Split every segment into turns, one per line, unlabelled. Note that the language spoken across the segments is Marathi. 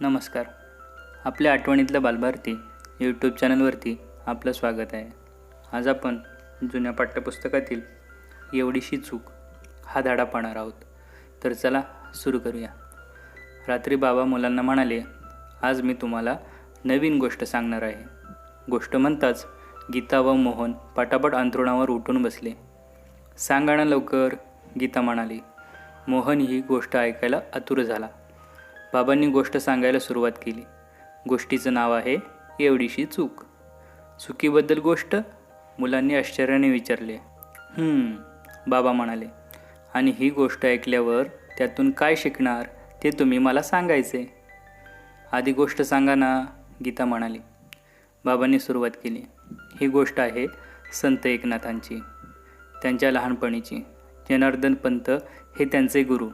नमस्कार. आपल्या आठवणीतलं बालभारती यूट्यूब चॅनलवरती आपलं स्वागत आहे. आज आपण जुन्या पाठ्यपुस्तकातील एवढीशी चूक हा धाडा पाहणार आहोत. तर चला सुरू करूया. रात्री बाबा मुलांना म्हणाले आज मी तुम्हाला नवीन गोष्ट सांगणार आहे. गोष्ट म्हणताच गीता व मोहन पटापट अंथरुणावर उठून बसले. सांगा ना लवकर गीता म्हणाली. मोहन ही गोष्ट ऐकायला आतुर झाला. बाबांनी गोष्ट सांगायला सुरुवात केली. गोष्टीचं नाव आहे एवढीशी चूक. चुकीबद्दल गोष्ट? मुलांनी आश्चर्याने विचारले. बाबा म्हणाले. आणि ही गोष्ट ऐकल्यावर त्यातून काय शिकणार ते तुम्ही मला सांगायचे. आधी गोष्ट सांगा ना गीता म्हणाली. बाबांनी सुरुवात केली. ही गोष्ट आहे संत एकनाथांची त्यांच्या लहानपणीची. जनार्दन पंत हे त्यांचे गुरु.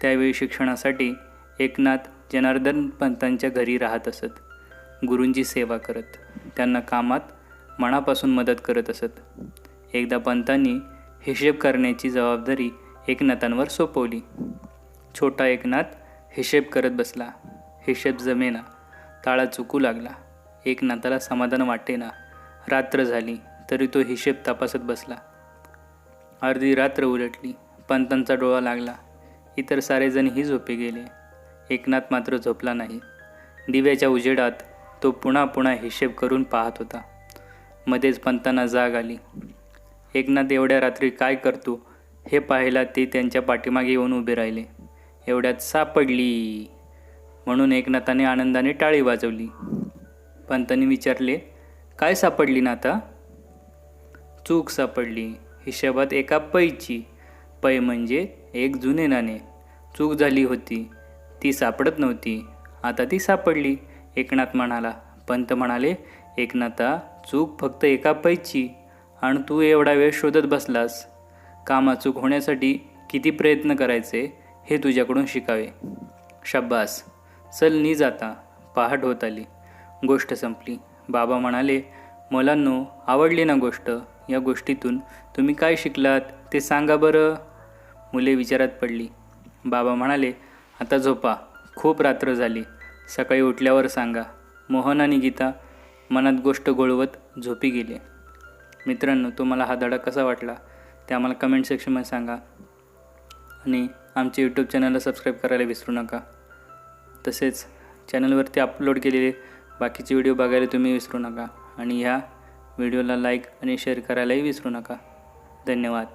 त्यावेळी शिक्षणासाठी एकनाथ जनार्दन पंतांच्या घरी राहत असत. गुरूंची सेवा करत त्यांना कामात मनापासून मदत करत असत. एकदा पंतांनी हिशेब करण्याची जबाबदारी एकनाथांवर सोपवली. छोटा एकनाथ हिशेब करत बसला. हिशेब जमेना ताळा चुकू लागला. एकनाथाला समाधान वाटेना रात्र झाली तरी तो हिशेब तपासत बसला. अर्धी रात्र उलटली. पंतांचा डोळा लागला. इतर सारेजणही झोपे गेले. एकनाथ मात्र झोपला नाही. दिव्याच्या उजेडात तो पुन्हा पुन्हा हिशेब करून पाहत होता. मध्येच पंतांना जाग आली. एकनाथ एवढ्या रात्री काय करतो हे पाहायला ते त्यांच्या पाठीमागे येऊन उभे राहिले. एवढ्यात सापडली. म्हणून एकनाथाने आनंदाने टाळी वाजवली. पंतांनी विचारले काय सापडली ना आता चूक सापडली. हिशेबात एका पैची. पै म्हणजे एक जुने नाणे. चूक झाली होती. ती सापडत नव्हती. आता ती सापडली एकनाथ म्हणाला. पंत म्हणाले एकनाथा चूक फक्त एका पैची आणि तू एवढा वेळ शोधत बसलास. कामाचूक होण्यासाठी किती प्रयत्न करायचे हे तुझ्याकडून शिकावे. शब्बास चल नी जाता पहाट होत आली. गोष्ट संपली. बाबा म्हणाले मुलांनो आवडली ना गोष्ट. या गोष्टीतून तुम्ही काय शिकलात ते सांगा बरं. मुले विचारात पडली. बाबा म्हणाले आता झोपा. खूप रात्र झाली. सकाळी उठल्यावर सांगा. मोहन आणि गीता मनात गोष्ट गोळवत झोपी गेले. मित्रांनो तुम्हाला हा धडा कसा वाटला? ते आम्हाला कमेंट सेक्शनमध्ये सांगा. आणि आमच्या यूट्यूब चॅनलला सबस्क्राईब करायला विसरू नका. तसेच चॅनलवरती अपलोड केलेले बाकीचे व्हिडिओ बघायला तुम्ही विसरू नका. आणि ह्या व्हिडिओला लाईक आणि शेअर करायलाही विसरू नका. धन्यवाद.